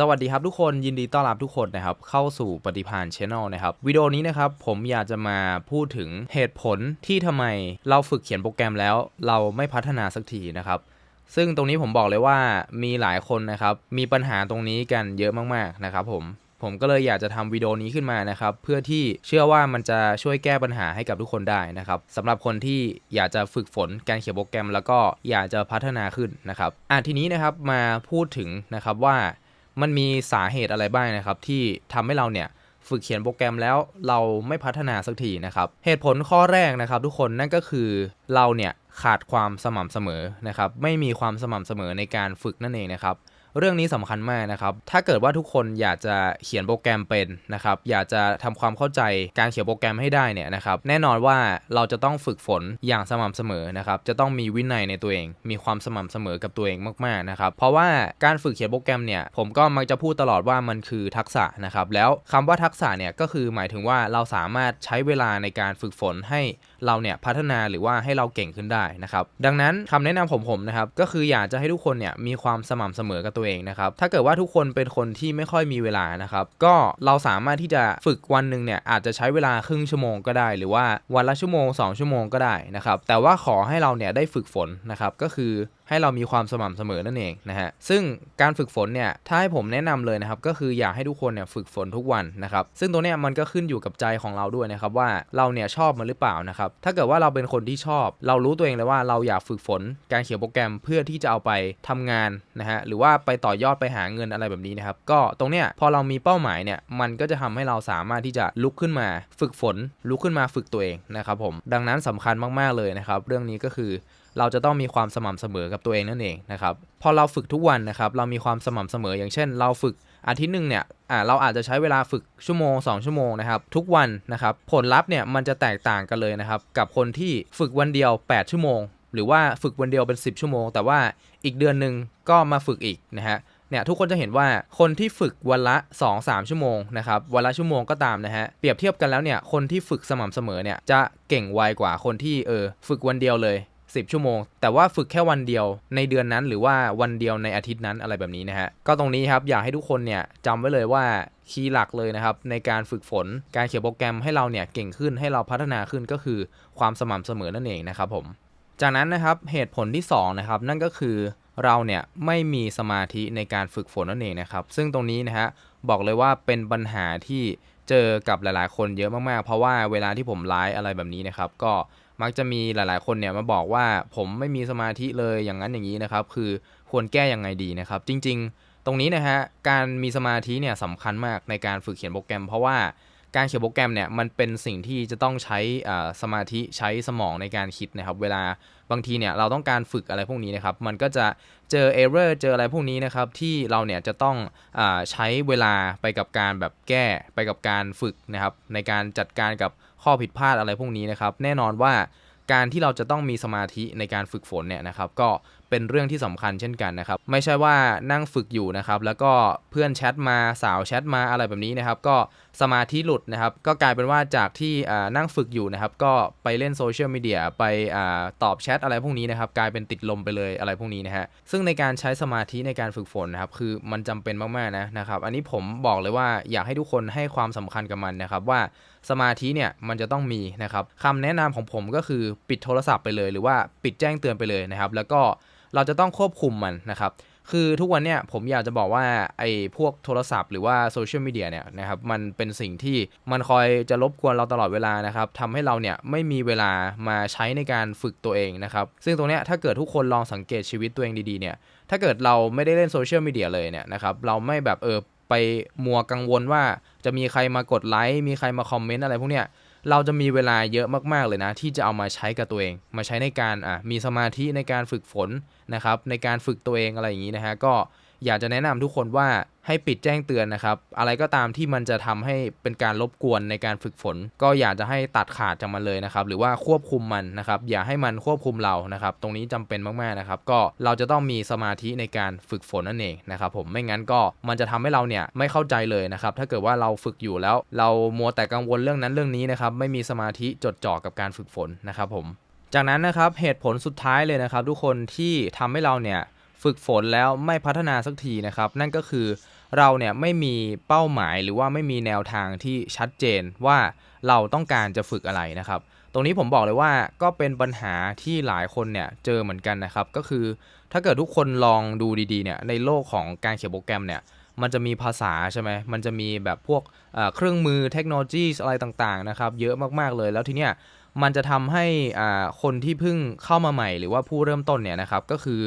สวัสดีครับทุกคนยินดีต้อนรับทุกคนนะครับ เข้าสู่ปฏิพานช ANNEL นะครับ วิดีโอนี้นะครับ ผมอยากจะมาพูดถึงเหตุผลที่ทำไมเราฝึกเขียนโปรแกรมแล้ว เราไม่พัฒนาสักทีนะครับ ซึ่งตรงนี้ผมบอกเลยว่ามีหลายคนนะครับ มีปัญหาตรงนี้กันเยอะมากๆนะครับผมผมก็เลยอยากจะทำวิดีโอนี้ขึ้นมานะครับ เพื่อที่เชื่อว่ามันจะช่วยแก้ปัญหาให้กับทุกคนได้นะครับสำหรับคนที่อยากจะฝึกฝนการเขียนโปรแกรม แล้วก็อยากจะพัฒนาขึ้นนะครับอะทีนี้นะครับมาพูดถึงนะครับว่า มันมีสาเหตุอะไรบ้างนะครับที่ทำให้เราเนี่ยฝึกเขียนโปรแกรมแล้วเราไม่พัฒนาสักทีนะครับเหตุผลข้อแรกนะครับ ทุกคนนั่นก็คือเราเนี่ยขาดความสม่ำเสมอนะครับไม่มีความสม่ำเสมอในการฝึกนั่นเองนะครับ เรื่องนี้สำคัญมากนะครับ ถ้าเกิดว่าทุกคนอยากจะเขียนโปรแกรมเป็นนะครับ อยากจะทำความเข้าใจการเขียนโปรแกรมให้ได้เนี่ยนะครับ แน่นอนว่าเราจะต้องฝึกฝนอย่างสม่ำเสมอนะครับ จะต้องมีวินัยในตัวเอง มีความสม่ำเสมอกับตัวเองมากๆนะครับ เพราะว่าการฝึกเขียนโปรแกรมเนี่ย ผมก็มักจะพูดตลอดว่ามันคือทักษะนะครับ แล้วคำว่าทักษะเนี่ยก็คือหมายถึงว่าเราสามารถใช้เวลาในการฝึกฝนให้เราเนี่ยพัฒนาหรือว่าให้เราเก่งขึ้นได้นะครับ ดังนั้นคำแนะนำของผมนะครับ ก็คืออยากจะให้ทุกคนเนี่ยมีความสม่ำเสมอกับตัวเองนะครับ ถ้าเกิดว่าทุกคนเป็นคนที่ไม่ค่อยมีเวลานะครับ ก็เราสามารถที่จะฝึกวันหนึ่งเนี่ยอาจจะใช้เวลาครึ่งชั่วโมงก็ได้ หรือว่าวันละชั่วโมง 2 ชั่วโมงก็ได้นะครับ แต่ว่าขอให้เราเนี่ยได้ฝึกฝนนะครับ ก็คือให้เรามีความสม่ำเสมอนั่นเองนะฮะซึ่งการฝึกฝนเนี่ยถ้าให้ผมแนะนำเลยนะครับก็คืออยากให้ทุกคนเนี่ยฝึกฝนทุกวันนะครับซึ่งตัวเนี้ยมันก็ขึ้นอยู่กับใจของเราด้วยนะครับว่าเราเนี่ยชอบมันหรือเปล่านะครับถ้าเกิดว่าเราเป็นคนที่ชอบ เรารู้ตัวเองเลยว่าเราอยากฝึกฝนการเขียนโปรแกรมเพื่อที่จะเอาไปทำงานนะฮะหรือว่าไปต่อยอดไปหาเงินอะไรแบบนี้นะครับก็ตรงเนี้ยพอเรามีเป้าหมายเนี่ยมันก็จะทำให้เราสามารถที่จะลุกขึ้นมาฝึกฝนลุกขึ้นมาฝึกตัวเองนะครับผมดังนั้นสำคัญมากๆเลยนะครับเรื่องนี้ก็คือ เราจะต้องมีความสม่ำเสมอกับตัวเองนั่นเองนะครับพอเราฝึกทุกวันนะครับเรามีความสม่ำเสมออย่างเช่น เราฝึกอาทิตย์หนึ่งเนี่ยอ่าเราอาจจะใช้เวลาฝึกชั่วโมง 2 ชั่วโมงนะครับทุกวันนะครับผลลัพธ์เนี่ยมันจะแตกต่างกันเลยนะครับกับคนที่ฝึกวันเดียว 8 ชั่วโมง หรือว่าฝึกวันเดียวเป็น 10 ชั่วโมง แต่ว่าอีกเดือนหนึ่งก็มาฝึกอีกนะฮะเนี่ยทุกคนจะเห็นว่าคนที่ฝึกวันละ 2-3 ชั่วโมงนะครับวันละชั่วโมงก็ตามนะฮะเปรียบเทียบกันแล้วเนี่ยคนที่ฝึกสม่ำเสมอเนี่ยจะเก่งไวกว่าคนที่เออฝึกวันเดียวเลย 10 ชั่วโมง แต่ว่าฝึกแค่วันเดียวในเดือนนั้น หรือว่าวันเดียวในอาทิตย์นั้นอะไรแบบนี้นะฮะก็ตรงนี้ครับอยากให้ทุกคนเนี่ยจำไว้เลยว่าคีย์หลักเลยนะครับในการฝึกฝนการเขียนโปรแกรมให้เราเนี่ยเก่งขึ้นให้เราพัฒนาขึ้นก็คือความสม่ำเสมอนั่นเองนะครับผมจากนั้นนะครับเหตุผลที่2นะครับนั่นก็คือเราเนี่ยไม่มีสมาธิในการฝึกฝนนั่นเองนะครับ ซึ่งตรงนี้นะฮะบอกเลยว่าเป็นปัญหาที่เจอกับหลายๆ คนเยอะมากๆ เพราะว่าเวลาที่ผมไลฟ์อะไรแบบนี้นะครับ ก็ มักจะมีหลาย ๆ คนเนี่ยมาบอกว่าผมไม่มีสมาธิเลยอย่างนั้นอย่างนี้นะครับ คือควรแก้ยังไงดีนะครับ จริง ๆ ตรงนี้นะฮะการมีสมาธิเนี่ยสำคัญมากในการฝึกเขียนโปรแกรม เพราะว่าการเขียนโปรแกรมเนี่ยมันเป็นสิ่งที่จะต้องใช้สมาธิใช้สมองในการคิดนะครับ เวลาบางทีเนี่ยเราต้องการฝึกอะไรพวกนี้นะครับ มันก็จะเจอเอ r ร r เจออะไรพวกนี้นะครับ ที่เราเนี่ยจะต้องอใช้เวลาไปกับการแบบแก้ไปกับการฝึกนะครับ ในการจัดการกับ ข้อผิดพลาดอะไรพวกนี้นะครับ แน่นอนว่าการที่เราจะต้องมีสมาธิในการฝึกฝนเนี่ยนะครับ ก็เป็นเรื่องที่สำคัญเช่นกันนะครับ ไม่ใช่ว่านั่งฝึกอยู่นะครับ แล้วก็เพื่อนแชทมาสาวแชทมาอะไรแบบนี้นะครับ ก็สมาธิหลุดนะครับ ก็กลายเป็นว่าจากที่นั่งฝึกอยู่นะครับ ก็ไปเล่นโซเชียลมีเดียไปอตอบแชทอะไรพวกนี้นะครับ กลายเป็นติดลมไปเลยอะไรพวกนี้นะฮะ ซึ่งในการใช้สมาธิในการฝึกฝนนะครับ คือมันจำเป็นมากๆนะนะครับ อันนี้ผมบอกเลยว่าอยากให้ทุกคนให้ความสำคัญกับมันนะครับว่าสมาธิเนี่ยมันจะต้องมีนะครับคำแนะนำของผมก็คือปิดโทรศัพท์ไปเลย หรือว่าปิดแจ้งเตือนไปเลยนะครับ แล้วก็ เราจะต้องควบคุมมันนะครับ คือทุกวันเนี่ยผมอยากจะบอกว่าไอ้พวกโทรศัพท์หรือว่าโซเชียลมีเดียเนี่ยนะครับมันเป็นสิ่งที่มันคอยจะรบกวนเราตลอดเวลานะครับทำให้เราเนี่ยไม่มีเวลามาใช้ในการฝึกตัวเองนะครับซึ่งตรงเนี้ยถ้าเกิดทุกคนลองสังเกตชีวิตตัวเองดีๆเนี่ยถ้าเกิดเราไม่ได้เล่นโซเชียลมีเดียเลยเนี่ยนะครับเราไม่แบบเออไปมัวกังวลว่าจะมีใครมากดไลค์มีใครมาคอมเมนต์อะไรพวกเนี้ย เราจะมีเวลาเยอะมากๆเลยนะ ที่จะเอามาใช้กับตัวเอง มาใช้ในการอะมีสมาธิในการฝึกฝนนะครับ ในการฝึกตัวเองอะไรอย่างนี้นะฮะก็ อยากจะแนะนำทุกคนว่าให้ปิดแจ้งเตือนนะครับ อะไรก็ตามที่มันจะทำให้เป็นการรบกวนในการฝึกฝน ก็อยากจะให้ตัดขาดจากมันเลยนะครับ หรือว่าควบคุมมันนะครับ อย่าให้มันควบคุมเรานะครับ ตรงนี้จำเป็นมากๆนะครับ ก็เราจะต้องมีสมาธิในการฝึกฝนนั่นเองนะครับ ผมไม่งั้นก็มันจะทำให้เราเนี่ยไม่เข้าใจเลยนะครับ ถ้าเกิดว่าเราฝึกอยู่แล้ว เรามัวแต่กังวลเรื่องนั้นเรื่องนี้นะครับ ไม่มีสมาธิจดจ่อกับการฝึกฝนนะครับ ผม จากนั้นนะครับเหตุผลสุดท้ายเลยนะครับ ทุกคนที่ทำให้เราเนี่ย ฝึกฝนแล้วไม่พัฒนาสักทีนะครับ นั่นก็คือเราเนี่ยไม่มีเป้าหมายหรือว่าไม่มีแนวทางที่ชัดเจนว่าเราต้องการจะฝึกอะไรนะครับ ตรงนี้ผมบอกเลยว่าก็เป็นปัญหาที่หลายคนเนี่ยเจอเหมือนกันนะครับ ก็คือถ้าเกิดทุกคนลองดูดีๆเนี่ยในโลกของการเขียนโปรแกรมเนี่ยมันจะมีภาษาใช่ไหมมันจะมีแบบพวกเครื่องมือเทคโนโลยีอะไรต่างๆนะครับ เยอะมากๆเลยแล้วทีเนี้ย มันจะทำให้อ่าคนที่เพิ่งเข้ามาใหม่ หรือว่าผู้เริ่มต้นเนี่ยนะครับก็คือ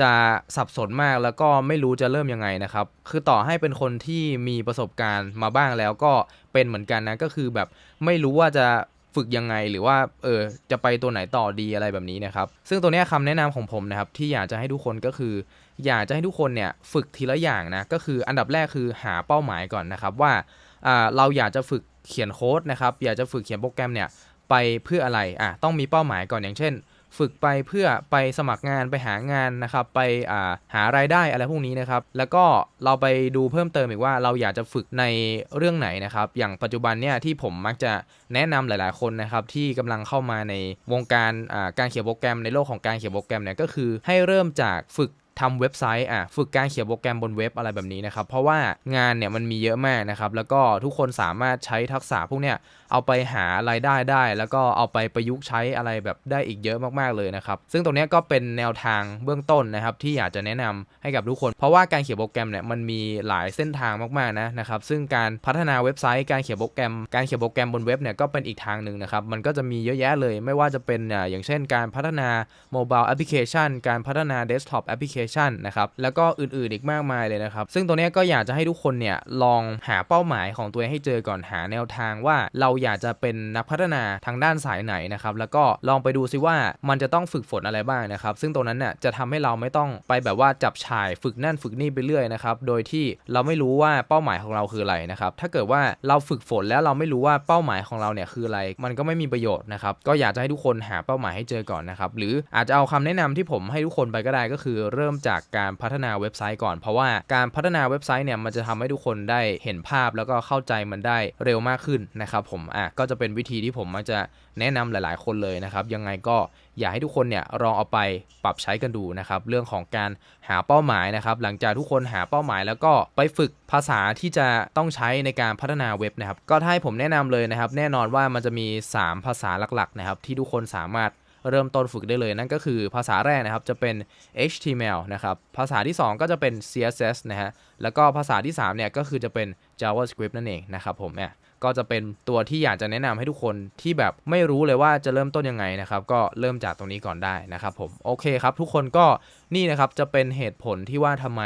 จะสับสนมากแล้วก็ไม่รู้จะเริ่มยังไงนะครับ คือต่อให้เป็นคนที่มีประสบการณ์มาบ้างแล้วก็เป็นเหมือนกันนะก็คือแบบไม่รู้ว่าจะฝึกยังไงหรือว่าเออจะไปตัวไหนต่อดีอะไรแบบนี้นะครับ ซึ่งตัวนี้ยคำแนะนำของผมนะครับที่อยากจะให้ทุกคนก็คือ อยากจะให้ทุกคนเนี่ยฝึกทีละอย่างนะก็คืออันดับแรกคือหาเป้าหมายก่อนนะครับว่าเราอยากจะฝึกเขียนโค้ดนะครับอยากจะฝึกเขียนโปรแกรมเนี่ย ไปเพื่ออะไรอะต้องมีเป้าหมายก่อนอย่างเช่น ฝึกไปเพื่อไปสมัครงานไปหางานนะครับ ไปอ่าหารายได้อะไรพวกนี้นะครับ แล้วก็เราไปดูเพิ่มเติมอีกว่าเราอยากจะฝึกในเรื่องไหนนะครับ อย่างปัจจุบันเนี่ยที่ผมมักจะแนะนำหลาย ๆคนนะครับที่กำลังเข้ามาในวงการอ่าการเขียนโปรแกรมในโลกของการเขียนโปรแกรมเนี่ยก็คือให้เริ่มจากฝึก ทำเว็บไซต์อะฝึกการเขียนโปรแกรมบนเว็บอะไรแบบนี้นะครับ เพราะว่างานเนี่ยมันมีเยอะมากนะครับ แล้วก็ทุกคนสามารถใช้ทักษะพวกเนี้ยเอาไปหารายได้ได้ แล้วก็เอาไปประยุกต์ใช้อะไรแบบได้อีกเยอะมากๆเลยนะครับ ซึ่งตรงนี้ก็เป็นแนวทางเบื้องต้นนะครับ ที่อยากจะแนะนำให้กับทุกคน เพราะว่าการเขียนโปรแกรมเนี่ยมันมีหลายเส้นทางมากๆนะนะครับ ซึ่งการพัฒนาเว็บไซต์การเขียนโปรแกรม การเขียนโปรแกรมบนเว็บเนี่ยก็เป็นอีกทางหนึ่งนะครับ มันก็จะมีเยอะแยะเลย ไม่ว่าจะเป็นอ่าอย่างเช่น การพัฒนาโมบายแอปพลิเคชันการพัฒนาเดสก์ท็อปแอปพลิเคชันนะครับแล้วก็อื่นๆอีกมากมายเลยนะครับ ซึ่งตรงนี้ก็อยากจะให้ทุกคนเนี่ยลองหาเป้าหมายของตัวเองให้เจอก่อนหาแนวทางว่าเราอยากจะเป็นนักพัฒนาทางด้านสายไหนนะครับแล้วก็ลองไปดูซิว่ามันจะต้องฝึกฝนอะไรบ้างนะครับ ซึ่งตรงนั้นเนี่ยจะทำให้เราไม่ต้องไปแบบว่าจับฉายฝึกนั่นฝึกนี่ไปเรื่อยนะครับโดยที่เราไม่รู้ว่าเป้าหมายของเราคืออะไรนะครับถ้าเกิดว่าเราฝึกฝนแล้วเราไม่รู้ว่าเป้าหมายของเราเนี่ยคืออะไร มันก็ไม่มีประโยชน์นะครับก็อยากจะให้ทุกคนหาเป้าหมายให้เจอก่อนนะครับหรืออาจจะเอาคำแนะนำที่ผมให้ทุกคนไปก็ได้ก็คือเริ่มจากการพัฒนาเว็บไซต์ก่อน เพราะว่าการพัฒนาเว็บไซต์เนี่ยมันจะทำให้ทุกคนได้เห็นภาพแล้วก็เข้าใจมันได้เร็วมากขึ้นนะครับผมอะก็จะเป็นวิธีที่ผมมักจะแนะนำหลาย ๆ คนเลยนะครับ ยังไงก็อยากให้ทุกคนเนี่ยลองเอาไปปรับใช้กันดูนะครับ เรื่องของการหาเป้าหมายนะครับ หลังจากทุกคนหาเป้าหมาย แล้วก็ไปฝึกภาษาที่จะต้องใช้ในการพัฒนาเว็บนะครับ ก็ถ้าให้ผมแนะนำเลยนะครับ แน่นอนว่ามันจะมี 3 ภาษาหลัก ๆ นะครับ ที่ทุกคนสามารถ เริ่มต้นฝึกได้เลย นั่นก็คือภาษาแรกนะครับจะเป็น HTML นะครับ ภาษาที่ 2 ก็จะเป็น CSS นะฮะ แล้วก็ภาษาที่3เนี่ยก็คือจะเป็น JavaScript นั่นเองนะครับผมเนี่ยก็จะเป็นตัวที่อยากจะแนะนำให้ทุกคนที่แบบไม่รู้เลยว่าจะเริ่มต้นยังไงนะครับ ก็เริ่มจากตรงนี้ก่อนได้นะครับผมโอเคครับ ทุกคนก็นี่นะครับจะเป็นเหตุผลที่ว่าทำไม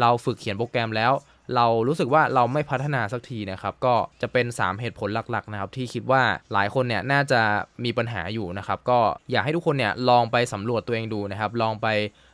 เราฝึกเขียนโปรแกรมแล้ว เรารู้สึกว่าเราไม่พัฒนาสักทีนะครับ ก็จะเป็น 3 เหตุผลหลักๆนะครับที่คิดว่าหลายคนเนี่ยน่าจะมีปัญหาอยู่นะครับก็อยากให้ทุกคนเนี่ยลองไปสำรวจตัวเองดูนะครับ ลองไป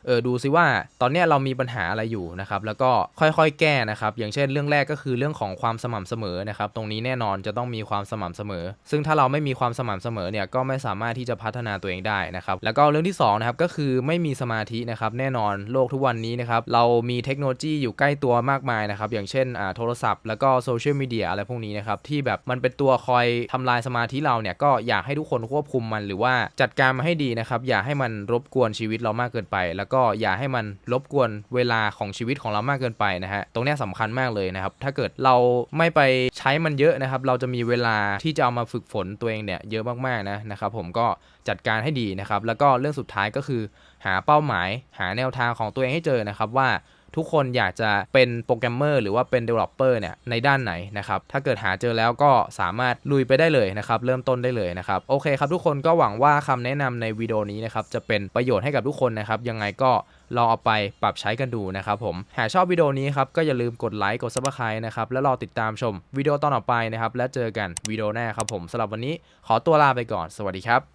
เออดูซิว่าตอนนี้เรามีปัญหาอะไรอยู่นะครับแล้วก็ค่อยๆ แก้นะครับ อย่างเช่นเรื่องแรกก็คือเรื่องของความสม่ำเสมอนะครับ ตรงนี้แน่นอนจะต้องมีความสม่ำเสมอ ซึ่งถ้าเราไม่มีความสม่ำเสมอเนี่ยก็ไม่สามารถที่จะพัฒนาตัวเองได้นะครับแล้วก็เรื่องที่สองนะครับก็คือไม่มีสมาธินะครับแน่นอนโลกทุกวันนี้นะครับเรามีเทคโนโลยีอยู่ใกล้ตัวมากมายนะครับอย่างเช่นอ่าโทรศัพท์แล้วก็โซเชียลมีเดียอะไรพวกนี้นะครับที่แบบมันเป็นตัวคอยทำลายสมาธิเราเนี่ยก็อยากให้ทุกคนควบคุมมันหรือว่าจัดการมาให้ดีนะครับอย่าให้มันรบกวนชีวิตเรามากเกินไป แล้วก็อย่าให้มันรบกวนเวลาของชีวิตของเรามากเกินไปนะฮะตรงนี้ยสำคัญมากเลยนะครับถ้าเกิดเราไม่ไปใช้มันเยอะนะครับเราจะมีเวลาที่จะเอามาฝึกฝนตัวเองเนี่ยเยอะมากๆนะนะครับผมก็จัดการให้ดีนะครับแล้วก็เรื่องสุดท้ายก็คือ หาเป้าหมาย หาแนวทางของตัวเองให้เจอนะครับว่า ทุกคนอยากจะเป็นโปรแกรมเมอร์หรือว่าเป็น Developer เนี่ยในด้านไหนนะครับ ถ้าเกิดหาเจอแล้วก็สามารถลุยไปได้เลยนะครับ เริ่มต้นได้เลยนะครับ โอเคครับทุกคนก็หวังว่าคำแนะนำในวิดีโอนี้นะครับจะเป็นประโยชน์ให้กับทุกคนนะครับ ยังไงก็ลองเอาไปปรับใช้กันดูนะครับผม หากชอบวิดีโอนี้ครับก็อย่าลืมกดไลค์กด Subscribe นะครับ แล้วรอติดตามชมวิดีโอตอนต่อไปนะครับ และเจอกันวิดีโอหน้าครับผมสำหรับวันนี้ขอตัวลาไปก่อน สวัสดีครับ